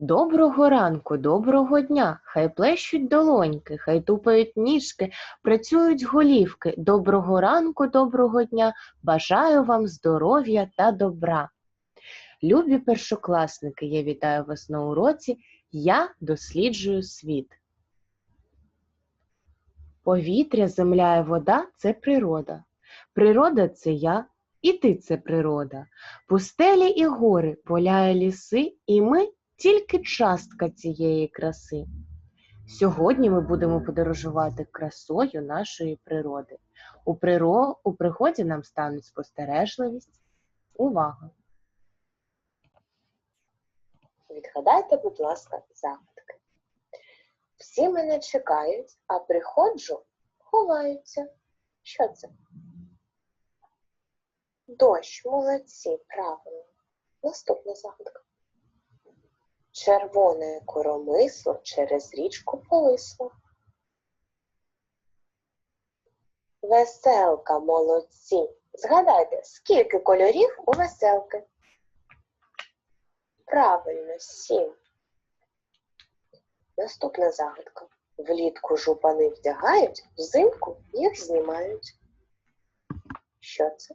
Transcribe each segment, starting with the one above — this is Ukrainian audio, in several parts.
Доброго ранку, доброго дня, хай плещуть долоньки, хай тупають ніжки, працюють голівки. Доброго ранку, доброго дня, бажаю вам здоров'я та добра. Любі першокласники, я вітаю вас на уроці. Я досліджую світ. Повітря, земля і вода це природа. Природа це я, і ти це природа. Пустелі і гори, поля і ліси, і ми тільки частка цієї краси. Сьогодні ми будемо подорожувати красою нашої природи. У, приро... У пригоді нам стануть спостережливість, увага. Відгадайте, будь ласка, загадки. Всі мене чекають, а приходжу, ховаються. Що це? Дощ, молодці, правильно. Наступна загадка. Червоне коромисло через річку повисло. Веселка, молодці. Згадайте, скільки кольорів у веселки? Правильно, сім. Наступна загадка. Влітку жупани вдягають, взимку їх знімають. Що це?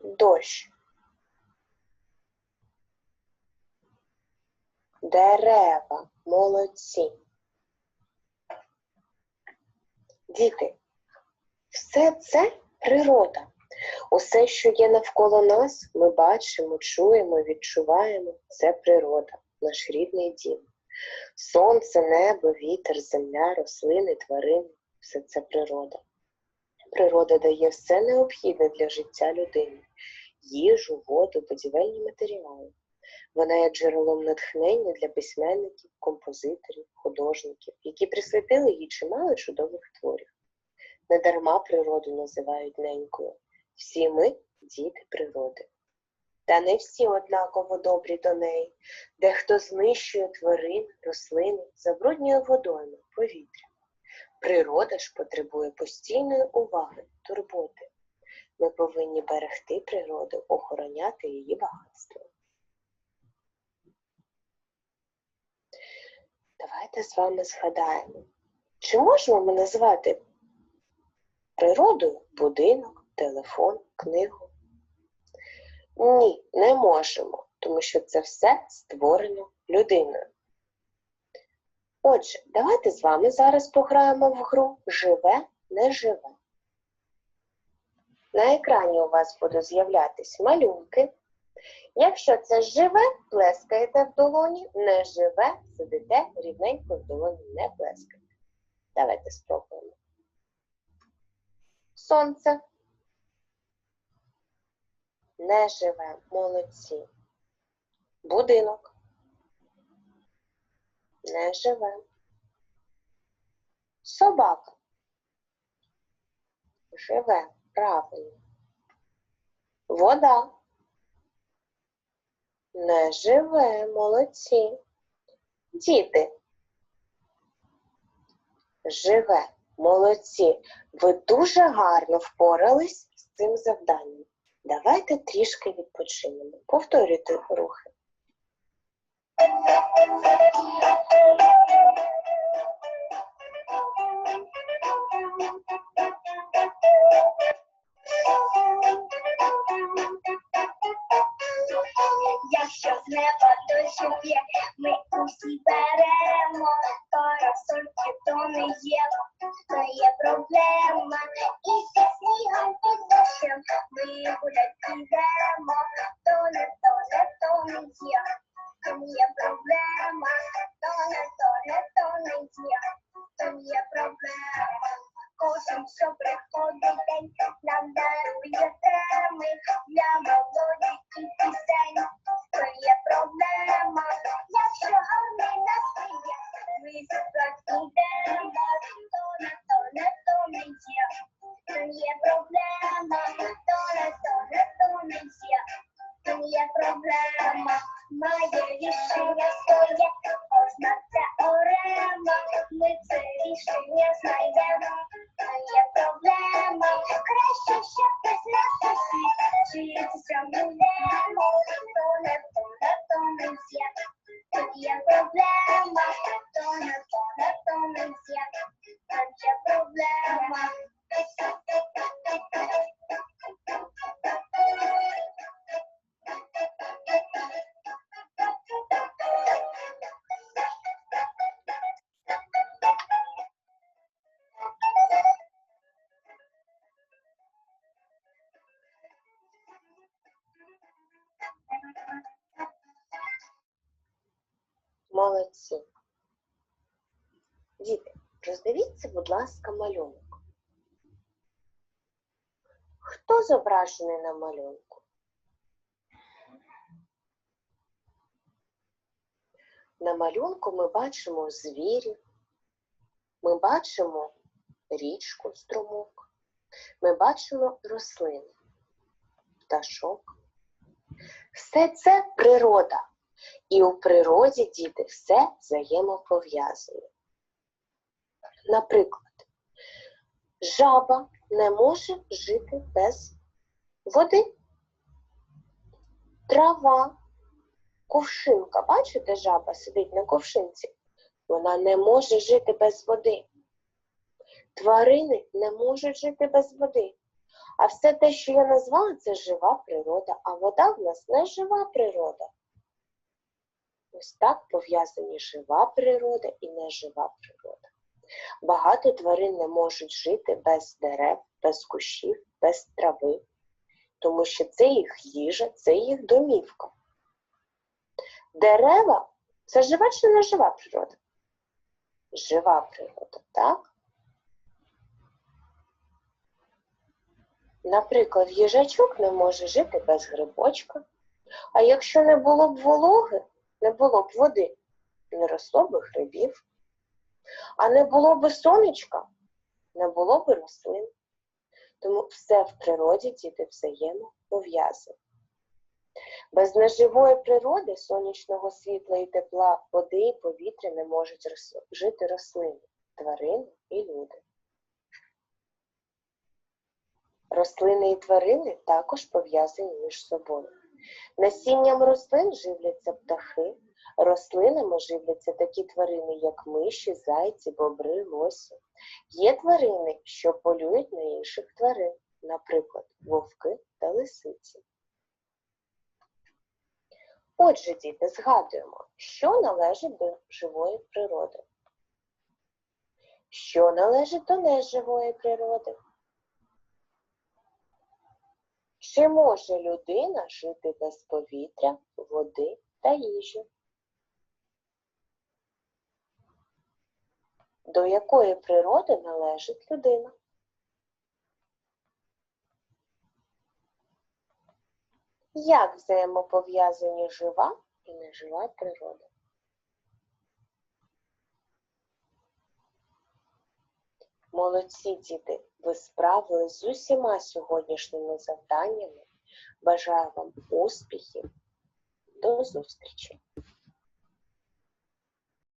Дощ. Дерева, молодці. Діти, все це природа. Усе, що є навколо нас, ми бачимо, чуємо, відчуваємо. Це природа, наш рідний дім. Сонце, небо, вітер, земля, рослини, тварини все це природа. Природа дає все необхідне для життя людини: їжу, воду, будівельні матеріали. Вона є джерелом натхнення для письменників, композиторів, художників, які присвятили їй чимало чудових творів. Недарма природу називають ненькою. Всі ми діти природи. Та не всі однаково добрі до неї, дехто знищує тварин, рослини, забруднює водойми, повітря. Природа ж потребує постійної уваги, турботи. Ми повинні берегти природу, охороняти її багатство. Давайте з вами згадаємо, чи можемо ми назвати природою будинок, телефон, книгу? Ні, не можемо, тому що це все створено людиною. Отже, давайте з вами зараз пограємо в гру Живе, не живе. На екрані у вас будуть з'являтись малюнки. Якщо це живе, плескаєте в долоні, не живе, сидите рівненько в долоні, не плескаєте. Давайте спробуємо. Сонце. Не живе, молодці. Будинок. Не живе. Собака. Живе, правильно. Вода. Не живе, молодці. Діти. Живе, молодці. Ви дуже гарно впорались з цим завданням. Давайте трішки відпочинемо. Повторюйте рухи. Якщо з неба дощує, ми усі беремо. Парасольки, то не є, то є проблема. І зі снігом під дощем ми гулять підемо, то не то, не то не є, то не є проблема, роздивіться, будь ласка, малюнок. Хто зображений на малюнку? На малюнку ми бачимо звірів, ми бачимо річку, струмок, ми бачимо рослини, пташок. Все це природа. І у природі, діти, все взаємопов'язане. Наприклад, жаба не може жити без води. Трава, ковшинка. Бачите, жаба сидить на ковшинці? Вона не може жити без води. Тварини не можуть жити без води. А все те, що я назвала, це жива природа, а вода в нас не жива природа. Ось так пов'язані жива природа і нежива природа. Багато тварин не можуть жити без дерев, без кущів, без трави, тому що це їх їжа, це їх домівка. Дерева це жива чи не жива природа? Жива природа, так? Наприклад, їжачок не може жити без грибочка, а якщо не було б вологи, не було б води, не росло б грибів, а не було б сонечка, не було б рослин. Тому все в природі діти взаємопов'язане. Без неживої природи, сонячного світла і тепла, води і повітря не можуть жити рослини, тварини і люди. Рослини і тварини також пов'язані між собою. Насінням рослин живляться птахи, рослинами живляться такі тварини, як миші, зайці, бобри, лосі. Є тварини, що полюють на інших тварин, наприклад, вовки та лисиці. Отже, діти, згадуємо, що належить до живої природи. Що належить до неживої природи? Чи може людина жити без повітря, води та їжі? До якої природи належить людина? Як взаємопов'язані жива і нежива природа? Молодці діти, ви справились з усіма сьогоднішніми завданнями. Бажаю вам успіхів. До зустрічі!